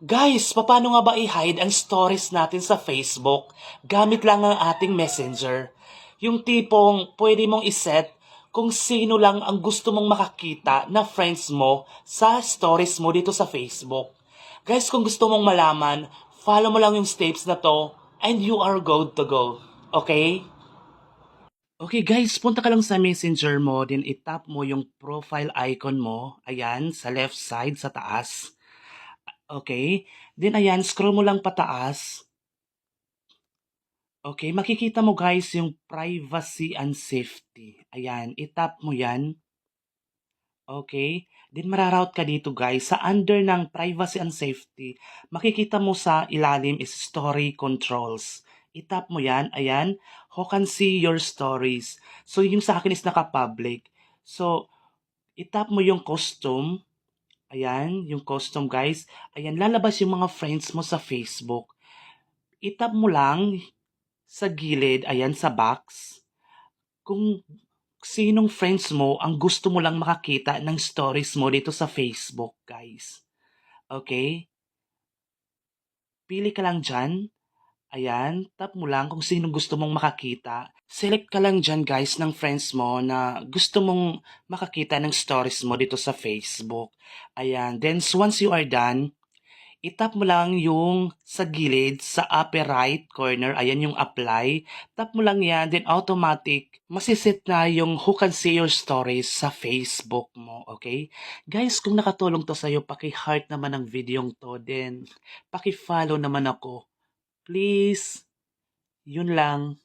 Guys, paano nga ba i-hide ang stories natin sa Facebook? Gamit lang ang ating messenger. Yung tipong pwede mong iset kung sino lang ang gusto mong makakita na friends mo sa stories mo dito sa Facebook. Guys, kung gusto mong malaman, follow mo lang yung steps na to and you are good to go. Okay? Okay guys, punta ka lang sa messenger mo, then itap mo yung profile icon mo, ayan, sa left side, sa taas. Okay? Then ayan, scroll mo lang pataas. Okay, makikita mo guys yung privacy and safety. Ayan, itap mo yan. Okay? Then mararoute ka dito guys. Sa under ng privacy and safety, makikita mo sa ilalim is story controls. Itap mo yan. Ayan. Who can see your stories. So yung sa akin is naka-public. So, itap mo yung costume. Ayan, yung costume guys. Ayan, lalabas yung mga friends mo sa Facebook. Itap mo lang sa gilid, ayan, sa box. Kung sinong friends mo ang gusto mo lang makakita ng stories mo dito sa Facebook, guys. Okay? Pili ka lang dyan. Ayan, tap mo lang kung sinong gusto mong makakita. Select ka lang dyan guys ng friends mo na gusto mong makakita ng stories mo dito sa Facebook. Ayan, then once you are done, itap mo lang yung sa gilid, sa upper right corner, ayan yung apply. Tap mo lang yan, then automatic, masisit na yung who can see your stories sa Facebook mo, okay? Guys, kung nakatulong to sa'yo, paki-heart naman ang videong to, then paki-follow naman ako. Please, yun lang.